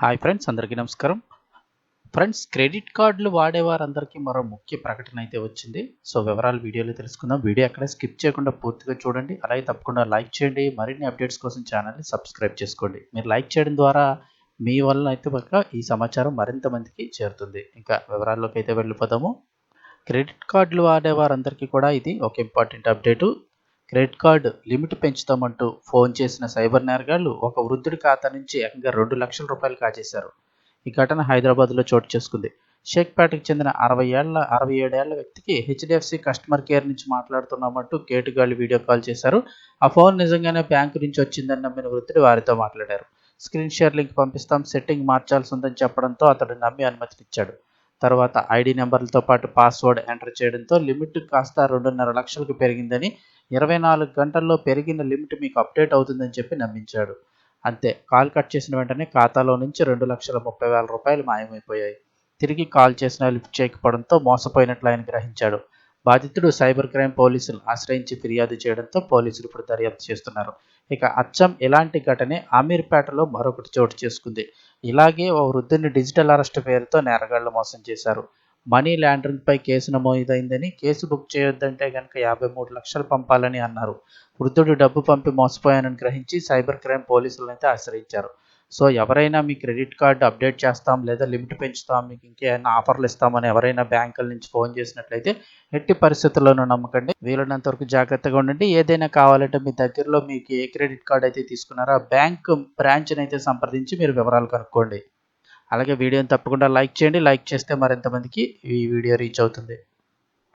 Hi friends అందరికీ నమస్కారం. Friends credit కార్డులు వాడేవారందరికీ మరో ముఖ్య ప్రకటన అయితే వచ్చింది. సో వివరాలు వీడియోలో తెలుసుకుందాం. వీడియో అక్కడ స్కిప్ చేయకుండా పూర్తిగా చూడండి. అలాగే తప్పకుండా లైక్ చేయండి. మరిన్ని అప్డేట్స్ కోసం ఛానల్ని సబ్స్క్రైబ్ చేసుకోండి. మీరు లైక్ చేయడం ద్వారా మీ వల్ల అయితే కనుక ఈ సమాచారం మరింత మందికి చేరుతుంది. ఇంకా వివరాల్లోకి అయితే వెళ్ళిపోదాము. క్రెడిట్ కార్డులు వాడేవారందరికీ కూడా ఇది ఒక important update. Credit card limit పెంచుతామంటూ phone చేసిన సైబర్ నేరగాళ్ళు ఒక వృద్ధుడి ఖాతా నుంచి ఏకంగా రెండు లక్షల రూపాయలు కాజేశారు. ఈ ఘటన హైదరాబాద్లో చోటు చేసుకుంది. షేక్పేటకు చెందిన అరవై ఏళ్ళ అరవై ఏడేళ్ళ వ్యక్తికి హెచ్డిఎఫ్సి కస్టమర్ కేర్ నుంచి మాట్లాడుతున్నామంటూ కేటుగాళ్ళు వీడియో కాల్ చేశారు. ఆ ఫోన్ నిజంగానే బ్యాంకు నుంచి వచ్చిందని నమ్మిన వృద్ధుడు వారితో మాట్లాడారు. స్క్రీన్ షేర్ లింక్ పంపిస్తాం సెట్టింగ్ మార్చాల్సి ఉందని చెప్పడంతో అతడు నమ్మి అనుమతినిచ్చాడు. తర్వాత ఐడి నెంబర్లతో పాటు పాస్వర్డ్ ఎంటర్ చేయడంతో లిమిట్ కాస్త రెండున్నర లక్షలకు పెరిగిందని ఇరవై నాలుగు గంటల్లో పెరిగిన లిమిట్ మీకు అప్డేట్ అవుతుందని చెప్పి నమ్మించాడు. అంతే కాల్ కట్ చేసిన వెంటనే ఖాతాలో నుంచి రెండు లక్షల ముప్పై వేల రూపాయలు మాయమైపోయాయి. తిరిగి కాల్ చేసిన లిఫ్ట్ చేయకపోవడంతో మోసపోయినట్లు ఆయన గ్రహించాడు. బాధితుడు సైబర్ క్రైమ్ పోలీసులు ఆశ్రయించి ఫిర్యాదు చేయడంతో పోలీసులు ఇప్పుడు దర్యాప్తు చేస్తున్నారు. ఇక అచ్చం ఇలాంటి ఘటనే ఆమీర్పేటలో మరొకటి చోటు చేసుకుంది. ఇలాగే ఓ వృద్ధుని డిజిటల్ అరెస్ట్ పేరుతో నేరగాళ్ళు మోసం చేశారు. మనీ లాండరింగ్పై కేసు నమోదైందని కేసు బుక్ చేయొద్దంటే కనుక యాభై మూడు లక్షలు పంపాలని అన్నారు. వృద్ధుడు డబ్బు పంపి మోసపోయానని గ్రహించి సైబర్ క్రైమ్ పోలీసులను అయితే ఆశ్రయించారు. సో ఎవరైనా మీ క్రెడిట్ కార్డు అప్డేట్ చేస్తాం లేదా లిమిట్ పెంచుతాం మీకు ఇంకేమైనా ఆఫర్లు ఇస్తామని ఎవరైనా బ్యాంకుల నుంచి ఫోన్ చేసినట్లయితే ఎట్టి పరిస్థితుల్లోనూ నమ్మకండి. వీలైనంత వరకు జాగ్రత్తగా ఉండండి. ఏదైనా కావాలంటే మీ దగ్గరలో మీకు ఏ క్రెడిట్ కార్డు అయితే తీసుకున్నారో ఆ బ్యాంక్ బ్రాంచ్ని అయితే సంప్రదించి మీరు వివరాలు కనుక్కోండి. అలాగే వీడియోని తప్పకుండా లైక్ చేయండి. లైక్ చేస్తే మరింతమందికి ఈ వీడియో రీచ్ అవుతుంది.